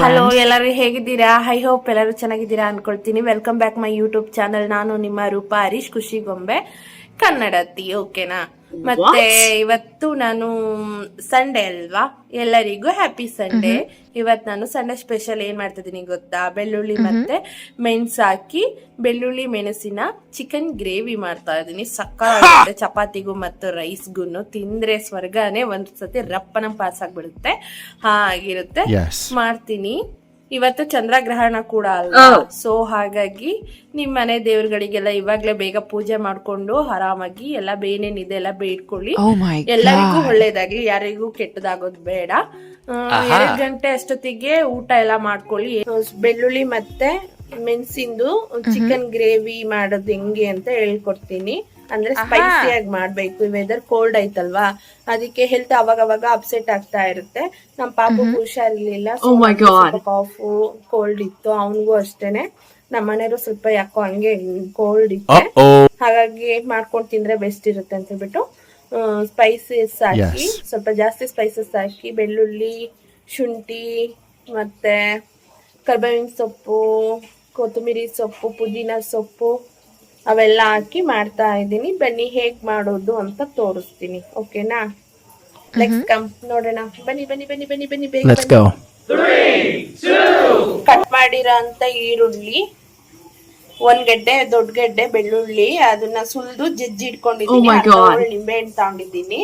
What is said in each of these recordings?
Hello. ಎಲ್ಲರೂ ಹೇಗಿದ್ದೀರಾ? I hope ಎಲ್ಲರೂ ಚೆನ್ನಾಗಿದ್ದೀರಾ ಅನ್ಕೊಳ್ತೀನಿ. Welcome back my YouTube channel ನಾನು ನಿಮ್ಮ ರೂಪ ಹರೀಶ್ ಖುಷಿ ಗೊಂಬೆ ಕನ್ನಡತಿ ಓಕೆನಾ ಮತ್ತೆ ಇವತ್ತು ನಾನು ಸಂಡೇ ಅಲ್ವಾ? ಎಲ್ಲರಿಗೂ ಹ್ಯಾಪಿ ಸಂಡೇ ಇವತ್ ನಾನು ಸಂಡೇ ಸ್ಪೆಷಲ್ ಏನ್ ಮಾಡ್ತಿದ್ದೀನಿ ಗೊತ್ತಾ? ಬೆಳ್ಳುಳ್ಳಿ ಮತ್ತೆ ಮೆಣಸು ಹಾಕಿ ಬೆಳ್ಳುಳ್ಳಿ ಮೆಣಸಿನ ಚಿಕನ್ ಗ್ರೇವಿ ಮಾಡ್ತಾ ಇದ್ದೀನಿ. ಸಕ್ಕ ಚಪಾತಿಗೂ ಮತ್ತು ರೈಸ್ಗೂ ತಿಂದ್ರೆ ಸ್ವರ್ಗನೇ ಒಂದ್ಸತಿ ರಪ್ಪನ ಪಾಸ್ ಆಗ್ಬಿಡುತ್ತೆ ಹಾಗಿರುತ್ತೆ. ಆಗಿರುತ್ತೆ ಮಾಡ್ತೀನಿ. ಇವತ್ತು ಚಂದ್ರಗ್ರಹಣ ಕೂಡ ಅಲ್ವಾ? ಸೊ ಹಾಗಾಗಿ ನಿಮ್ ಮನೆ ದೇವ್ರಗಳಿಗೆಲ್ಲ ಇವಾಗ್ಲೇ ಬೇಗ ಪೂಜೆ ಮಾಡ್ಕೊಂಡು ಆರಾಮಾಗಿ ಎಲ್ಲ ಬೇನೇನಿದೆ ಎಲ್ಲ ಬೇಡ್ಕೊಳ್ಳಿ. Oh ಎಲ್ಲರಿಗೂ. ಒಳ್ಳೇದಾಗ್ಲಿ ಯಾರಿಗೂ ಕೆಟ್ಟದಾಗೋದ್ ಬೇಡ. ಎರಡ್ ಗಂಟೆ ಅಷ್ಟೊತ್ತಿಗೆ ಊಟ ಎಲ್ಲ ಮಾಡ್ಕೊಳ್ಳಿ. ಬೆಳ್ಳುಳ್ಳಿ ಮತ್ತೆ ಮೆಣಸಿಂದು ಚಿಕನ್ ಗ್ರೇವಿ ಮಾಡೋದ್ ಹೆಂಗೆ ಅಂತ ಹೇಳ್ಕೊಡ್ತೀನಿ. ಅಂದ್ರೆ ಸ್ಪೈಸಿ ಆಗಿ ಮಾಡ್ಬೇಕು. ವೆದರ್ ಕೋಲ್ಡ್ ಐತಲ್ವಾ ಅದಕ್ಕೆ ಹೆಲ್ತ್ ಅವಾಗ ಅವಾಗ ಅಪ್ಸೆಟ್ ಆಗ್ತಾ ಇರುತ್ತೆ. ನಮ್ ಪಾಪು ಹುಷಾರಿರ್ಲಿಲ್ಲ ಕಾಫು ಕೋಲ್ಡ್ ಇತ್ತು. ಅವನಿಗೂ ಅಷ್ಟೇನೆ. ನಮ್ಮ ಮನೆಯವರು ಸ್ವಲ್ಪ ಯಾಕೋ ಹಂಗೆ ಕೋಲ್ಡ್ ಇತ್ತು. ಹಾಗಾಗಿ ಮಾಡ್ಕೊಂಡು ತಿಂದ್ರೆ ಬೆಸ್ಟ್ ಇರುತ್ತೆ ಅಂತ ಹೇಳ್ಬಿಟ್ಟು ಸ್ಪೈಸಸ್ ಹಾಕಿ ಸ್ವಲ್ಪ ಜಾಸ್ತಿ ಸ್ಪೈಸಸ್ ಹಾಕಿ ಬೆಳ್ಳುಳ್ಳಿ ಶುಂಠಿ ಮತ್ತೆ ಕರ್ಬೇವಿನ ಸೊಪ್ಪು ಕೊತ್ತಂಬರಿ ಸೊಪ್ಪು ಪುದೀನ ಸೊಪ್ಪು ಅವೆಲ್ಲ ಹಾಕಿ ಮಾಡ್ತಾ ಇದ್ದೀನಿ. ಬನ್ನಿ ಹೇಗ್ ಮಾಡೋದು ಅಂತ ತೋರಿಸ್ತೀನಿ. ಓಕೆನಾ? ನೆಕ್ಸ್ಟ್ ಕಮ್ ನೋಡೋಣ. ಬನ್ನಿ ಬನ್ನಿ ಬನ್ನಿ ಬನ್ನಿ ಬನ್ನಿ ಬೇಗ ಕಟ್ ಮಾಡಿರೋ ಅಂತ ಈರುಳ್ಳಿ ಒಂದ್ ಗೆಡ್ಡೆ ದೊಡ್ಡ ಗೆಡ್ಡೆ ಬೆಳ್ಳುಳ್ಳಿ ಅದನ್ನ ಸುಲ್ದು ಜಜ್ಜಿ ಇಟ್ಕೊಂಡಿದ್ದೀನಿ. ನಿಂಬೆ ಹಣ್ಣು ತಗೊಂಡಿದ್ದೀನಿ.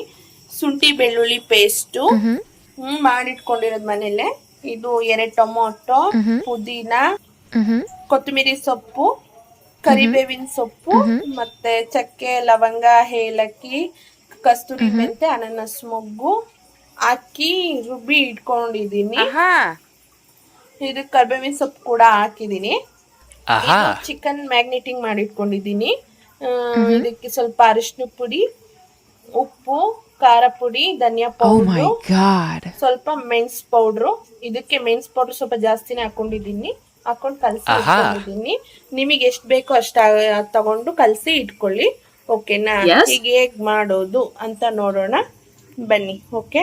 ಶುಂಠಿ ಬೆಳ್ಳುಳ್ಳಿ ಪೇಸ್ಟ್ ಹ್ಮ್ ಮಾಡಿಟ್ಕೊಂಡಿರೋದ್ ಮನೇಲೆ. ಇದು ಎರಡ್ ಟೊಮೊಟೊ ಪುದೀನ. ಕೊತ್ತಂಬರಿ ಸೊಪ್ಪು ಕರಿಬೇವಿನ ಸೊಪ್ಪು ಮತ್ತೆ ಚಕ್ಕೆ ಲವಂಗ ಏಲಕ್ಕಿ ಕಸ್ತೂರಿ ಮೆಂತೆ ಅನಾನಸ್ ಮೊಗ್ಗು ಹಾಕಿ ರುಬ್ಬಿ ಇಟ್ಕೊಂಡಿದೀನಿ ಇದು ಕರಿಬೇವಿನ ಸೊಪ್ಪು ಕೂಡ ಹಾಕಿದೀನಿ ಚಿಕನ್ ಮ್ಯಾಗ್ನೆಟಿಂಗ್ ಮಾಡಿ ಇಟ್ಕೊಂಡಿದ್ದೀನಿ. ಇದಕ್ಕೆ ಸ್ವಲ್ಪ ಅರಿಶಿನ ಪುಡಿ ಉಪ್ಪು ಖಾರ ಪುಡಿ ಧನಿಯಾ Oh ಪೌಡರ್. ಸ್ವಲ್ಪ ಮೆಣಸ್ ಪೌಡ್ರು. ಇದಕ್ಕೆ ಮೆಣಸ್ ಪೌಡರ್ ಸ್ವಲ್ಪ ಜಾಸ್ತಿನೇ ಹಾಕೊಂಡಿದ್ದೀನಿ. ಹಾಕೊಂಡು ಕಲಸಿ ಇಟ್ಕೊಂಡಿದ್ದೀನಿ. ನಿಮಗೆ ಎಷ್ಟು ಬೇಕೋ ಅಷ್ಟ ತಗೊಂಡು ಕಲಸಿ ಇಟ್ಕೊಳ್ಳಿ. ಓಕೆನಾ ಈಗ ಹೇಗ್ ಮಾಡೋದು ಅಂತ ನೋಡೋಣ. ಬನ್ನಿ ಓಕೆ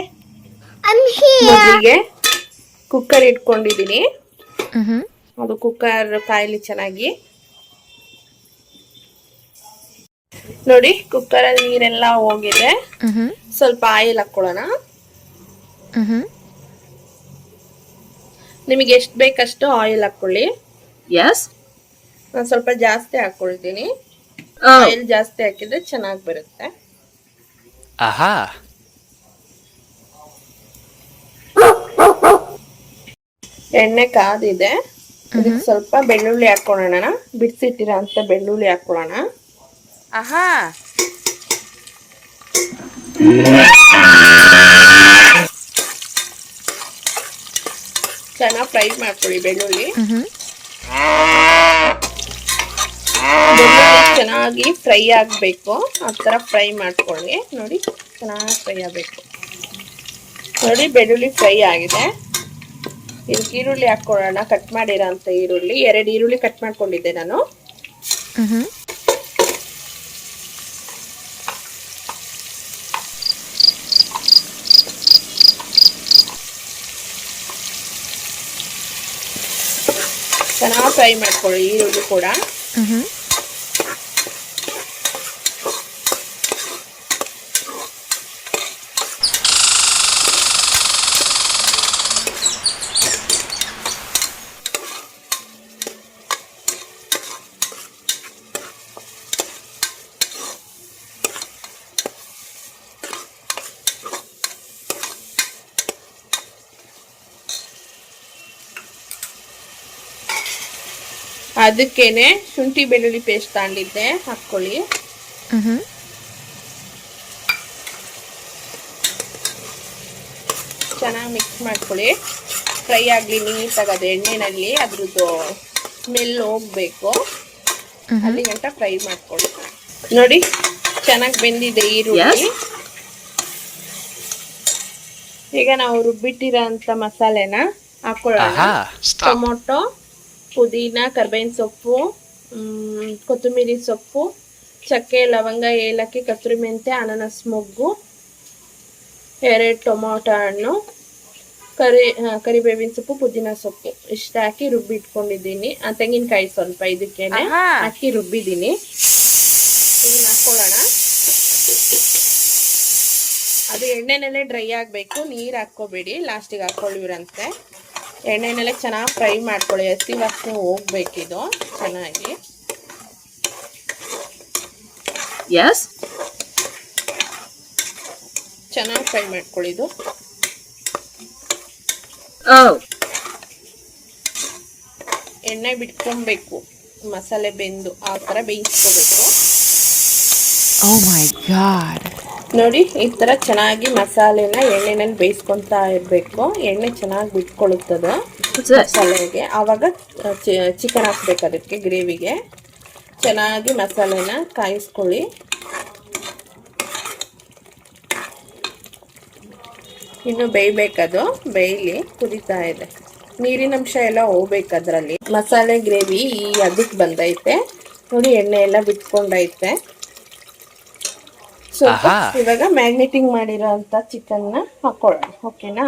ಮೊದಲಿಗೆ ಕುಕ್ಕರ್ ಇಟ್ಕೊಂಡಿದ್ದೀನಿ. ಅದು ಕುಕ್ಕರ್ ಕಾಯಲಿ ಚೆನ್ನಾಗಿ. ನೋಡಿ ಕುಕ್ಕರ್ ಅಲ್ಲಿ ನೀರೆಲ್ಲ ಹೋಗಿದೆ. ಸ್ವಲ್ಪ ಆಯಿಲ್ ಹಾಕೊಳ್ಳೋಣ. ನಿಮಗೆ ಎಷ್ಟು ಬೇಕಷ್ಟು ಆಯಿಲ್ ಹಾಕೊಳ್ಳಿ ಎಸ್ ನಾನು ಸ್ವಲ್ಪ ಜಾಸ್ತಿ ಹಾಕೊಳ್ತೀನಿ. ಆಯಿಲ್ ಜಾಸ್ತಿ ಹಾಕಿದ್ರೆ ಚೆನ್ನಾಗಿ ಬರುತ್ತೆ. ಆಹಾ. ಎಣ್ಣೆ ಕಾದಿದೆ. ಇದಕ್ಕೆ ಸ್ವಲ್ಪ ಬೆಳ್ಳುಳ್ಳಿ ಹಾಕೊಳ್ಳೋಣ ಬಿಡಿಸಿಟ್ಟಿರೋ ಅಂತ ಬೆಳ್ಳುಳ್ಳಿ ಹಾಕೊಳ್ಳೋಣ Aha. ಚೆನ್ನಾಗಿ ಫ್ರೈ ಮಾಡ್ಕೊಳ್ಳಿ ಬೆಳ್ಳುಳ್ಳಿ. ಚೆನ್ನಾಗಿ ಫ್ರೈ ಆಗಬೇಕು. ಆ ಥರ ಫ್ರೈ ಮಾಡ್ಕೊಳ್ಳಿ. ನೋಡಿ, ಚೆನ್ನಾಗಿ ಫ್ರೈ ಆಗಬೇಕು. ನೋಡಿ, ಬೆಳ್ಳುಳ್ಳಿ ಫ್ರೈ ಆಗಿದೆ. ಇದಕ್ಕೆ ಈರುಳ್ಳಿ ಹಾಕ್ಕೊಳ್ಳೋಣ. ಕಟ್ ಮಾಡಿರೋ ಅಂತ ಈರುಳ್ಳಿ. ಎರಡು ಈರುಳ್ಳಿ ಕಟ್ ಮಾಡ್ಕೊಂಡಿದ್ದೆ ನಾನು. ಚೆನ್ನಾಗಿ ಫ್ರೈ ಮಾಡ್ಕೊಳ್ಳಿ ಈರುಳ್ಳಿ ಕೂಡ. ಅದಕ್ಕೇನೆ ಶುಂಠಿ ಬೆಳ್ಳುಳ್ಳಿ ಪೇಸ್ಟ್ ತಗೊಂಡಿದ್ದೆ ಹಾಕ್ಕೊಳ್ಳಿ. ಚೆನ್ನಾಗಿ ಮಿಕ್ಸ್ ಮಾಡ್ಕೊಳ್ಳಿ. ಫ್ರೈ ಆಗಲಿ ನೀಟಾಗಿ ಅದು ಎಣ್ಣೆನಲ್ಲಿ ಅದ್ರದ್ದು ಸ್ಮೆಲ್ ಹೋಗ್ಬೇಕು. ಅಲ್ಲಿ ಗಂಟ ಫ್ರೈ ಮಾಡ್ಕೊಳ್ಳಿ. ನೋಡಿ ಚೆನ್ನಾಗಿ ಬೆಂದಿದೆ ಈರುಳ್ಳಿ ಈಗ ನಾವು ರುಬ್ಬಿಟ್ಟಿರೋ ಅಂತ ಮಸಾಲೆನ ಹಾಕೊಳ್ಳೋಣ. ಟೊಮೊಟೊ ಪುದೀನ ಕರ್ಬೇವಿನ ಸೊಪ್ಪು ಕೊತ್ತಂಬರಿ ಸೊಪ್ಪು ಚಕ್ಕೆ ಲವಂಗ ಏಲಕ್ಕಿ ಕತ್ತರಿ ಮೆಂತೆ ಅನಾನಸ್ ಮೊಗ್ಗು ಎರಡು ಟೊಮೊಟೊ ಹಣ್ಣು ಕರಿ ಕರಿಬೇವಿನ ಸೊಪ್ಪು ಪುದೀನ ಸೊಪ್ಪು. ಇಷ್ಟ ಹಾಕಿ ರುಬ್ಬಿ ಇಟ್ಕೊಂಡಿದ್ದೀನಿ. ಆ, ತೆಂಗಿನಕಾಯಿ ಸ್ವಲ್ಪ ಇದಕ್ಕೆ. ಹಾಕಿ ರುಬ್ಬಿದ್ದೀನಿ. ಇದನ್ನ ಹಾಕ್ಕೊಳ್ಳೋಣ ಅದು ಎಣ್ಣೆನಲ್ಲೇ ಡ್ರೈ ಆಗಬೇಕು. ನೀರು ಹಾಕ್ಕೋಬೇಡಿ. ಲಾಸ್ಟಿಗೆ ಹಾಕ್ಕೊಳ್ಳಿವ್ರಂತೆ. ಎಣ್ಣೆನಲ್ಲೇ ಚೆನ್ನಾಗಿ ಫ್ರೈ ಮಾಡ್ಕೊಳ್ಳಿ. ಹಸಿ ವಾಸನೆ ಹೋಗ್ಬೇಕಿದು. ಚೆನ್ನಾಗಿ. ಎಸ್ ಚೆನ್ನಾಗಿ ಫ್ರೈ ಮಾಡ್ಕೊಳ್ಳಿ ಇದು. ಎಣ್ಣೆ ಬಿಟ್ಕೊಬೇಕು. ಮಸಾಲೆ ಬೆಂದು ಆ ಥರ ಬೇಯಿಸ್ಕೋಬೇಕು. ಓ ಮೈ god. ನೋಡಿ ಈ ಥರ ಚೆನ್ನಾಗಿ ಮಸಾಲೆನ ಎಣ್ಣೆನಲ್ಲಿ ಬೇಯಿಸ್ಕೊತಾ ಇರಬೇಕು. ಎಣ್ಣೆ ಚೆನ್ನಾಗಿ ಬಿಟ್ಕೊಳ್ಳುತ್ತದೆ? ಮಸಾಲೆಗೆ. ಆವಾಗ ಚಿಕನ್ ಹಾಕ್ಬೇಕು ಅದಕ್ಕೆ ಗ್ರೇವಿಗೆ. ಚೆನ್ನಾಗಿ ಮಸಾಲೆನ ಕಾಯಿಸ್ಕೊಳ್ಳಿ. ಇನ್ನು ಬೇಯಬೇಕದು. ಬೇಯಲಿ ಕುದೀತಾ ಇದೆ. ನೀರಿನ ಅಂಶ ಎಲ್ಲ ಹೋಗ್ಬೇಕು ಅದರಲ್ಲಿ. ಮಸಾಲೆ ಗ್ರೇವಿ ಈ ಅದಕ್ಕೆ ಬಂದೈತೆ. ನೋಡಿ ಎಣ್ಣೆ ಎಲ್ಲ ಬಿಟ್ಕೊಂಡೈತೆ. ಸ್ವಲ್ಪ. ಇವಾಗ ಮ್ಯಾಗ್ನೆಟಿಂಗ್ ಮಾಡಿರೋ ಅಂತ ಚಿಕನ್ನ ಹಾಕೊಳ್ಳೋಣ. ಓಕೆನಾ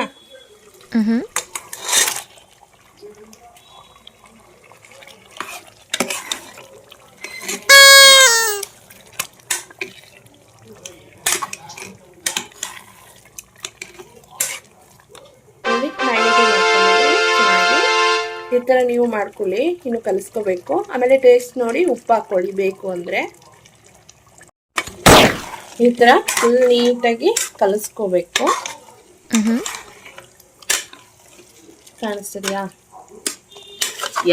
ಈ ಥರ ನೀವು ಮಾಡ್ಕೊಳ್ಳಿ. ಇನ್ನು ಕಲಿಸ್ಕೋಬೇಕು. ಆಮೇಲೆ ಟೇಸ್ಟ್ ನೋಡಿ ಉಪ್ಪು ಹಾಕೊಳ್ಳಿ. ಬೇಕು ಅಂದರೆ. ಈ ಥರ ಫುಲ್ ನೀಟಾಗಿ ಕಲಿಸ್ಕೋಬೇಕು. ಕಾಣಿಸ್ತಿದ್ಯಾ?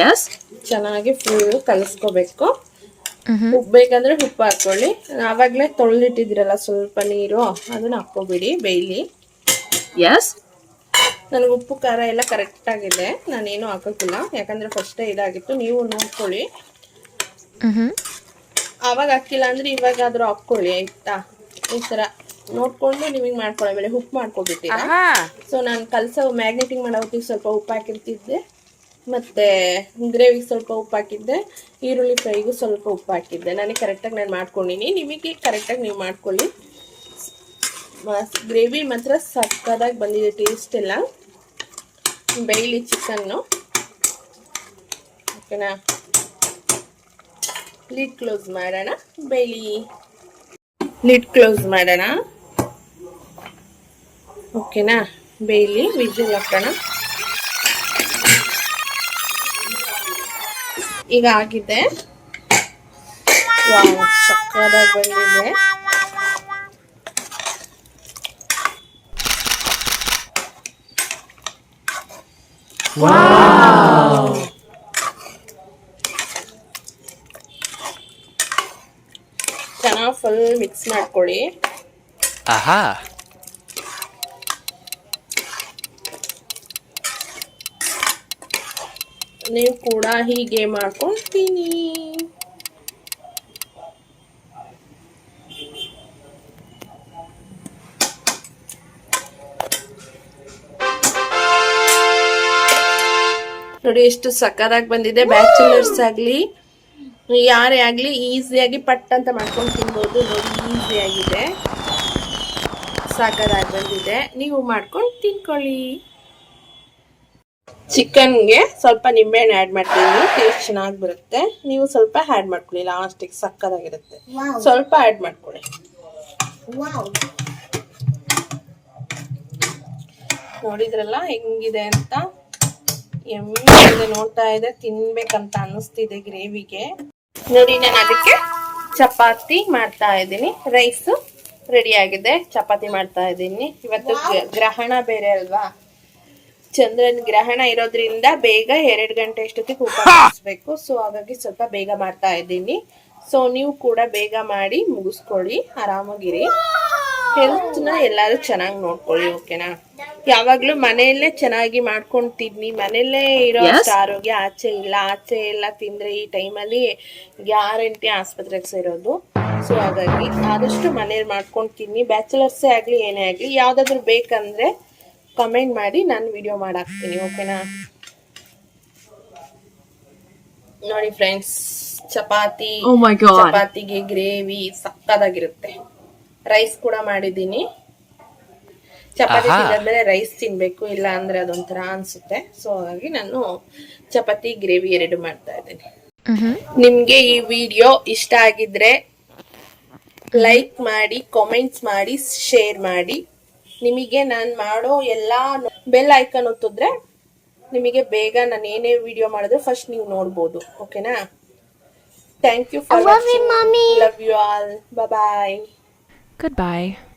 ಎಸ್ ಚೆನ್ನಾಗಿ ಫುಲ್ ಕಲಸ್ಕೋಬೇಕು. Mm-hmm. ಉಪ್ಪು ಬೇಕಂದ್ರೆ ಉಪ್ಪು ಹಾಕ್ಕೊಳ್ಳಿ. ಆವಾಗಲೇ ತೊಳೆದಿಟ್ಟಿದ್ರಲ್ಲ ಸ್ವಲ್ಪ ನೀರು ಅದನ್ನ ಹಾಕ್ಕೋಬಿಡಿ ಬೇಯ್ಲಿ. ಎಸ್ ನನಗೆ ಉಪ್ಪು ಖಾರ ಎಲ್ಲ ಕರೆಕ್ಟಾಗಿದೆ ನಾನೇನು ಹಾಕೋಕ್ಕಿಲ್ಲ. ಯಾಕಂದರೆ ಫಸ್ಟೇ ಇದಾಗಿತ್ತು. ನೀವು ನೋಡ್ಕೊಳ್ಳಿ. ಆವಾಗ ಹಾಕಿಲ್ಲ ಅಂದರೆ ಇವಾಗಾದರೂ ಹಾಕ್ಕೊಳ್ಳಿ ಆಯಿತಾ? ಈ ಥರ ನೋಡ್ಕೊಂಡು ನಿಮಗೆ ಮಾಡ್ಕೊಳ್ಳಿ ಮೇಲೆ ಉಪ್ಪು ಮಾಡ್ಕೊಬಿಟ್ಟಿ. ಸೊ ನಾನು ಕಲಸೋ ಮ್ಯಾಗ್ನೆಟಿಂಗ್ ಮಾಡೋ ಹೊತ್ತಿಗೆ ಸ್ವಲ್ಪ ಉಪ್ಪು ಹಾಕಿರ್ತಿದ್ದೆ. ಮತ್ತೆ ಗ್ರೇವಿಗೆ ಸ್ವಲ್ಪ ಉಪ್ಪು ಹಾಕಿದ್ದೆ. ಈರುಳ್ಳಿ ಫ್ರೈಗೂ ಸ್ವಲ್ಪ ಉಪ್ಪು ಹಾಕಿದ್ದೆ. ನನಗೆ ಕರೆಕ್ಟಾಗಿ ನಾನು ಮಾಡ್ಕೊಂಡಿನಿ. ನಿಮಗೆ ಕರೆಕ್ಟಾಗಿ ನೀವು ಮಾಡ್ಕೊಳ್ಳಿ. ಗ್ರೇವಿ ಮಾತ್ರ ಸಕ್ಕದಾಗಿ ಬಂದಿದೆ ಟೇಸ್ಟ್ ಎಲ್ಲ. ಬೇಯ್ಲಿ ಚಿಕನ್ನು ಓಕೆನಾ ಲಿಡ್ ಕ್ಲೋಸ್ ಮಾಡೋಣ ಬೆಳಿ ಲಿಡ್ ಕ್ಲೋಸ್ ಮಾಡೋಣ. ಓಕೆನಾ ಬೇಯಲಿ ವಿಜಿಲ್ ಹಾಕೋಣ. ಈಗ ಆಗಿದೆ. ಬಂದಿದೆ. ಚೆನ್ನಾಗಿ ಫುಲ್ ಮಿಕ್ಸ್ ಮಾಡ್ಕೊಳ್ಳಿ. ಆಹಾ. ನೀವು ಕೂಡ ಹೀಗೆ ಮಾಡ್ಕೊಳ್ತೀನಿ. ನೋಡಿ ಎಷ್ಟು ಸಕ್ಕದಾಗಿ ಬಂದಿದೆ. ಬ್ಯಾಚುಲರ್ಸ್ ಆಗಲಿ ಯಾರೇ ಆಗಲಿ ಈಸಿಯಾಗಿ ಪಟ್ ಅಂತ ಮಾಡ್ಕೊಂಡು ತಿನ್ಬೋದು. ನೋಡಿ ಈಸಿಯಾಗಿದೆ. ಸಾಕದಾಗಿ ಬಂದಿದೆ. ನೀವು ಮಾಡ್ಕೊಂಡು ತಿನ್ಕೊಳ್ಳಿ. ಚಿಕನ್ಗೆ ಸ್ವಲ್ಪ ನಿಂಬೆಹಣ್ಣು ಆ್ಯಡ್ ಮಾಡ್ತೀನಿ. ಟೇಸ್ಟ್ ಚೆನ್ನಾಗಿ ಬರುತ್ತೆ. ನೀವು ಸ್ವಲ್ಪ ಆ್ಯಡ್ ಮಾಡ್ಕೊಳ್ಳಿ. ಲಾಸ್ಟಿಗೆ ಸಕ್ಕದಾಗಿರುತ್ತೆ. ಸ್ವಲ್ಪ ಆ್ಯಡ್ ಮಾಡ್ಕೊಳ್ಳಿ. ನೋಡಿದ್ರಲ್ಲ ಹೆಂಗಿದೆ ಅಂತ? ಎಮ್ಮೆ ನೋಡ್ತಾ ಇದೆ. ತಿನ್ಬೇಕಂತ ಅನ್ನಿಸ್ತಿದೆ ಗ್ರೇವಿಗೆ. ನೋಡಿ ನಾನು ಅದಕ್ಕೆ ಚಪಾತಿ ಮಾಡ್ತಾ ಇದ್ದೀನಿ. ರೈಸ್ ರೆಡಿ ಆಗಿದೆ. ಚಪಾತಿ ಮಾಡ್ತಾ ಇದ್ದೀನಿ. ಇವತ್ತು ಗ್ರಹಣ ಬೇರೆ ಅಲ್ವಾ? ಚಂದ್ರನ್ ಗ್ರಹಣ ಇರೋದ್ರಿಂದ ಬೇಗ ಎರಡು ಗಂಟೆ ಅಷ್ಟೊತ್ತಿಗೆ ಮಾಡಿಸ್ಬೇಕು. ಸೊ ಹಾಗಾಗಿ ಸ್ವಲ್ಪ ಬೇಗ ಮಾಡ್ತಾ ಇದ್ದೀನಿ. ಸೊ ನೀವು ಕೂಡ ಬೇಗ ಮಾಡಿ ಮುಗಿಸ್ಕೊಳ್ಳಿ. ಆರಾಮಾಗಿರಿ. ಹೆಲ್ತ್ನ ಎಲ್ಲರೂ ಚೆನ್ನಾಗಿ ನೋಡ್ಕೊಳ್ಳಿ ಓಕೆನಾ ಯಾವಾಗಲೂ ಮನೆಯಲ್ಲೇ ಚೆನ್ನಾಗಿ ಮಾಡ್ಕೊಂತಿದ್ನಿ ಮನೆಯಲ್ಲೇ ಇರೋ ಅಷ್ಟು ಆರೋಗ್ಯ ಆಚೆ ಇಲ್ಲ. ಆಚೆ ಎಲ್ಲ ತಿಂದ್ರೆ ಈ ಟೈಮಲ್ಲಿ ಗ್ಯಾರಂಟಿ ಆಸ್ಪತ್ರೆಗೆ ಸೇರೋದು. ಸೊ ಹಾಗಾಗಿ ಆದಷ್ಟು ಮನೇಲಿ ಮಾಡ್ಕೊಂಡು ತಿನ್ನಿ ಬ್ಯಾಚುಲರ್ಸೇ ಆಗಲಿ ಏನೇ ಆಗಲಿ ಯಾವುದಾದ್ರೂ ಬೇಕಂದ್ರೆ ಕಮೆಂಟ್ ಮಾಡಿ ನಾನು ವಿಡಿಯೋ ಮಾಡಾಕ್ತೀನಿ ಓಕೆನಾ? ನೋಡಿ ಫ್ರೆಂಡ್ಸ್ ಚಪಾತಿ Oh. ಚಪಾತಿಗೆ ಗ್ರೇವಿ ಸಕ್ಕದಾಗಿರುತ್ತೆ ರೈಸ್ ಕೂಡ ಮಾಡಿದ್ದೀನಿ. ಚಪಾತಿ. ತಿಂದಾದ್ಮೇಲೆ ರೈಸ್ ತಿನ್ಬೇಕು ಇಲ್ಲ ಅಂದ್ರೆ ಅದೊಂಥರ ಅನ್ಸುತ್ತೆ. ಸೊ ಹಾಗಾಗಿ ನಾನು ಚಪಾತಿ ಗ್ರೇವಿ ಎರಡು ಮಾಡ್ತಾ ಇದ್ದೀನಿ. ನಿಮ್ಗೆ ಈ ವಿಡಿಯೋ ಇಷ್ಟ ಆಗಿದ್ರೆ ಲೈಕ್ ಮಾಡಿ ಕಾಮೆಂಟ್ಸ್ ಮಾಡಿ ಶೇರ್ ಮಾಡಿ. ನಿಮಗೆ ನಾನು ಮಾಡೋ ಎಲ್ಲ ಬೆಲ್ ಐಕನ್ ಒತ್ತಿದ್ರೆ ನಿಮಗೆ ಬೇಗ ನಾನು ಏನೇ ವಿಡಿಯೋ ಮಾಡಿದ್ರೆ ಫಸ್ಟ್ ನೀವು ನೋಡ್ಬೋದು. ಓಕೆನಾ thank you for love you all bye Goodbye.